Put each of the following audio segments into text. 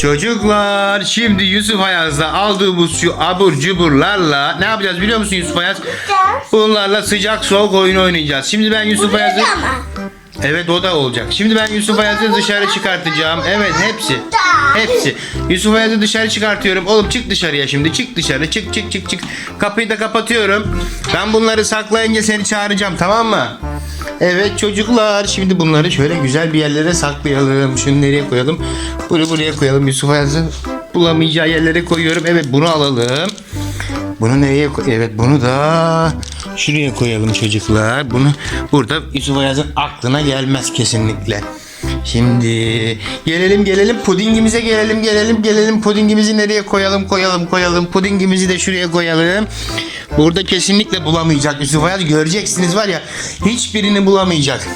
Çocuklar şimdi Yusuf Ayaz'la aldığımız şu abur cuburlarla ne yapacağız biliyor musun Yusuf Ayaz? Bunlarla sıcak soğuk oyunu oynayacağız. Şimdi ben Yusuf Ayaz'ı... Evet o da olacak. Şimdi ben Yusuf Ayaz'ı dışarı çıkartacağım. Evet hepsi. Hepsi. Yusuf Ayaz'ı dışarı çıkartıyorum. Oğlum çık dışarıya şimdi. Çık dışarı. Çık çık çık çık. Kapıyı da kapatıyorum. Ben bunları saklayınca seni çağıracağım tamam mı? Evet çocuklar şimdi bunları şöyle güzel bir yerlere saklayalım. Şunu nereye koyalım? Bunu buraya koyalım. Yusuf Ayaz'ı bulamayacağı yerlere koyuyorum. Evet bunu alalım. Bunu nereye koy? Evet bunu da şuraya koyalım çocuklar. Bunu burada Yusuf Ayaz'ın aklına gelmez kesinlikle. Şimdi gelelim gelelim pudingimize gelelim gelelim gelelim pudingimizi nereye koyalım koyalım koyalım pudingimizi de şuraya koyalım. Burada kesinlikle bulamayacak Yusuf Ayaz göreceksiniz var ya hiçbirini bulamayacak.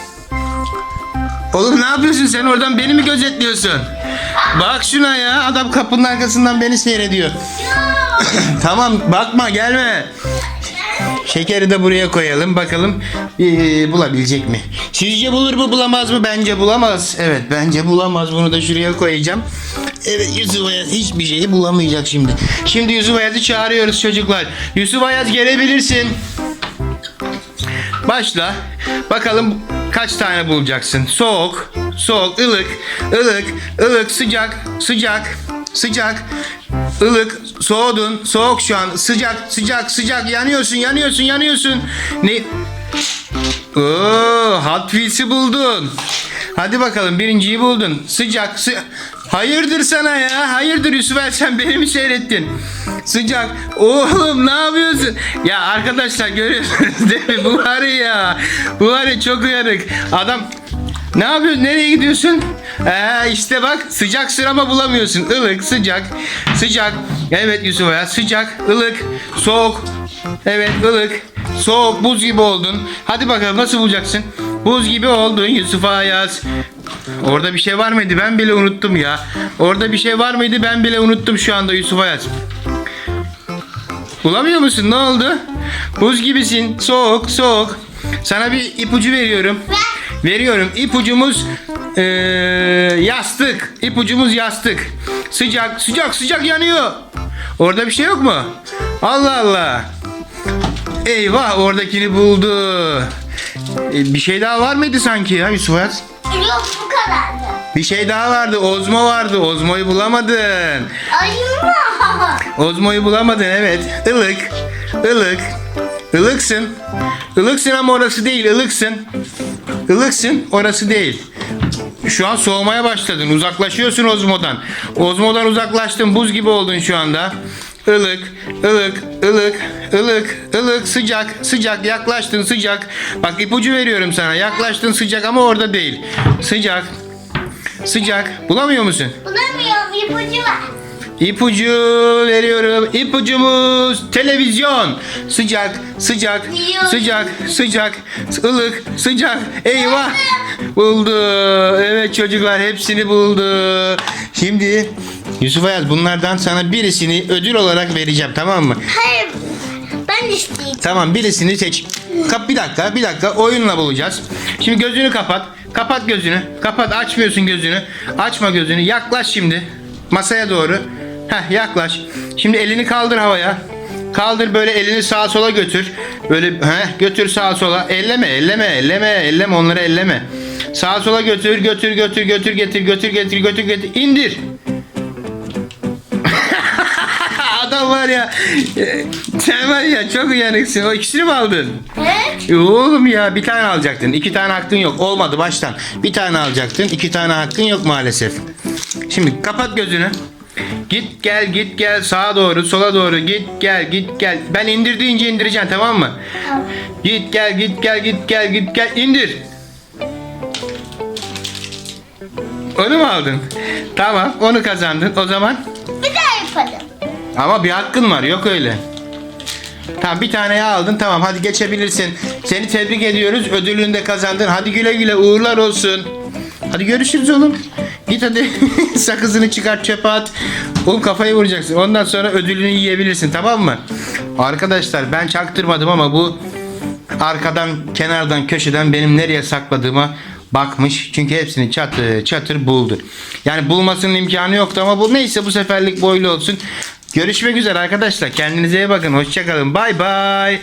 Oğlum ne yapıyorsun sen oradan beni mi gözetliyorsun? Bak şuna ya adam kapının arkasından beni seyrediyor. tamam bakma gelme. Şekeri de buraya koyalım bakalım ee, bulabilecek mi? Sizce bulur mu bulamaz mı? Bence bulamaz. Evet bence bulamaz bunu da şuraya koyacağım. Evet Yusuf Ayaz hiçbir şeyi bulamayacak şimdi. Şimdi Yusuf Ayaz'ı çağırıyoruz çocuklar. Yusuf Ayaz gelebilirsin. Başla. Bakalım kaç tane bulacaksın? Soğuk, soğuk, ılık, ılık, ılık, sıcak, sıcak, sıcak, ılık, soğudun, soğuk şu an, sıcak, sıcak, sıcak, yanıyorsun, yanıyorsun, yanıyorsun. Ne? Oo, Hot Wheels'i buldun. Hadi bakalım birinciyi buldun. Sıcak, sı Hayırdır sana ya? Hayırdır Yusuf sen beni mi seyrettin? Sıcak. Oğlum ne yapıyorsun? Ya arkadaşlar görüyorsunuz değil mi? Bu var ya. Bu var ya çok uyanık. Adam ne yapıyorsun? Nereye gidiyorsun? Ee, işte bak sıcak sırama bulamıyorsun. Ilık, sıcak, sıcak. Evet Yusuf ya sıcak, ılık, soğuk. Evet ılık, soğuk, buz gibi oldun. Hadi bakalım nasıl bulacaksın? Buz gibi oldun Yusuf Ayaz. Orada bir şey var mıydı? Ben bile unuttum ya. Orada bir şey var mıydı? Ben bile unuttum şu anda Yusuf Ayaz. Bulamıyor musun? Ne oldu? Buz gibisin. Soğuk, soğuk. Sana bir ipucu veriyorum. Veriyorum. İpucumuz eee, yastık. İpucumuz yastık. Sıcak, sıcak, sıcak yanıyor. Orada bir şey yok mu? Allah Allah. Eyvah oradakini buldu. E, bir şey daha var mıydı sanki ya Yusuf Ayaz? Yok bu kadardı. Bir şey daha vardı. Ozmo vardı. Ozmo'yu bulamadın. Ayıma. Ozmo'yu bulamadın evet. Ilık. Ilık. Ilıksın. Ilıksın ama orası değil. Ilıksın. Ilıksın orası değil. Şu an soğumaya başladın. Uzaklaşıyorsun Ozmo'dan. Ozmo'dan uzaklaştın. Buz gibi oldun şu anda. Ilık, ılık, ılık, ılık, ılık, sıcak, sıcak. Yaklaştın sıcak. Bak ipucu veriyorum sana. Yaklaştın sıcak ama orada değil. Sıcak, sıcak. Bulamıyor musun? Bulamıyorum ipucu var. İpucu veriyorum. İpucumuz televizyon. Sıcak, sıcak, Biliyorum. sıcak, sıcak, ılık, sıcak. Eyvah! Buldu. Evet çocuklar hepsini buldu. Şimdi Yusuf Ayaz bunlardan sana birisini ödül olarak vereceğim tamam mı? Hayır. Ben isteyeceğim. Tamam birisini seç. Kap bir dakika bir dakika oyunla bulacağız. Şimdi gözünü kapat. Kapat gözünü. Kapat açmıyorsun gözünü. Açma gözünü. Yaklaş şimdi. Masaya doğru. Heh yaklaş. Şimdi elini kaldır havaya. Kaldır böyle elini sağa sola götür. Böyle heh, götür sağa sola. Elleme elleme elleme elleme onları elleme. Sağa sola götür götür götür götür getir götür getir götür getir indir. Adam var ya. Sen var ya çok uyanıksın. O ikisini mi aldın? Evet. E, Oğlum ya bir tane alacaktın. İki tane hakkın yok. Olmadı baştan. Bir tane alacaktın. iki tane hakkın yok maalesef. Şimdi kapat gözünü. Git gel git gel sağa doğru sola doğru git gel git gel. Ben indir deyince indireceksin tamam mı? Git gel git gel git gel git gel indir. Onu mu aldın? Tamam onu kazandın. O zaman Bir daha yapalım. Ama bir hakkın var yok öyle. Tamam bir tane aldın tamam hadi geçebilirsin. Seni tebrik ediyoruz ödülünü de kazandın. Hadi güle güle uğurlar olsun. Hadi görüşürüz oğlum. Git hadi sakızını çıkart çöpe at. Oğlum kafayı vuracaksın. Ondan sonra ödülünü yiyebilirsin tamam mı? Arkadaşlar ben çaktırmadım ama bu arkadan kenardan köşeden benim nereye sakladığıma bakmış. Çünkü hepsini çatır çatır buldu. Yani bulmasının imkanı yoktu ama bu neyse bu seferlik boylu olsun. Görüşmek üzere arkadaşlar. Kendinize iyi bakın. Hoşçakalın. Bay bay.